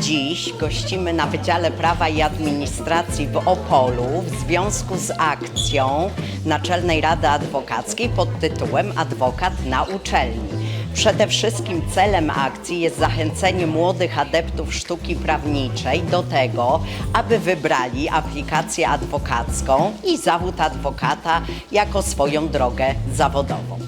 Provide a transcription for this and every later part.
Dziś gościmy na Wydziale Prawa i Administracji w Opolu w związku z akcją Naczelnej Rady Adwokackiej pod tytułem Adwokat na uczelni. Przede wszystkim celem akcji jest zachęcenie młodych adeptów sztuki prawniczej do tego, aby wybrali aplikację adwokacką i zawód adwokata jako swoją drogę zawodową.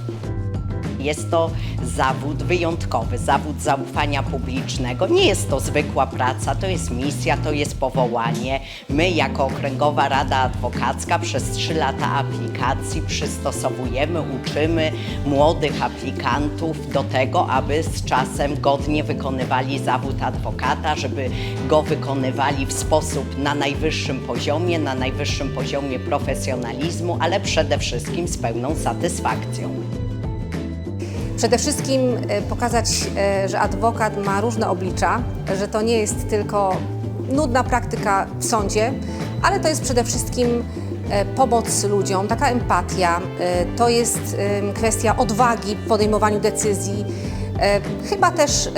Jest to zawód wyjątkowy, zawód zaufania publicznego. Nie jest to zwykła praca, to jest misja, to jest powołanie. My, jako Okręgowa Rada Adwokacka, przez trzy lata aplikacji przystosowujemy, uczymy młodych aplikantów do tego, aby z czasem godnie wykonywali zawód adwokata, żeby go wykonywali w sposób na najwyższym poziomie, na najwyższym poziomie profesjonalizmu, ale przede wszystkim z pełną satysfakcją. Przede wszystkim e, pokazać, e, że adwokat ma różne oblicza, że to nie jest tylko nudna praktyka w sądzie, ale to jest przede wszystkim e, pomoc ludziom, taka empatia, to jest kwestia odwagi w podejmowaniu decyzji, chyba też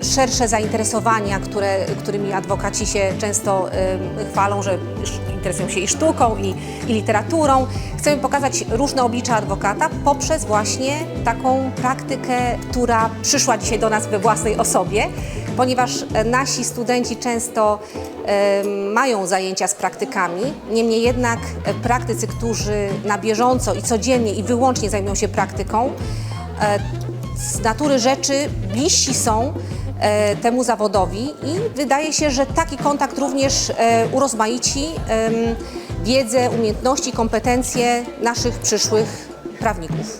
szersze zainteresowania, które, którymi adwokaci się często chwalą, że interesują się i sztuką, i, i literaturą. Chcemy pokazać różne oblicza adwokata poprzez właśnie taką praktykę, która przyszła dzisiaj do nas we własnej osobie, ponieważ e, nasi studenci często mają zajęcia z praktykami, niemniej jednak e, praktycy, którzy na bieżąco i codziennie i wyłącznie zajmują się praktyką, e, z natury rzeczy bliżsi są e, temu zawodowi i wydaje się, że taki kontakt również e, urozmaici wiedzę, umiejętności, kompetencje naszych przyszłych prawników.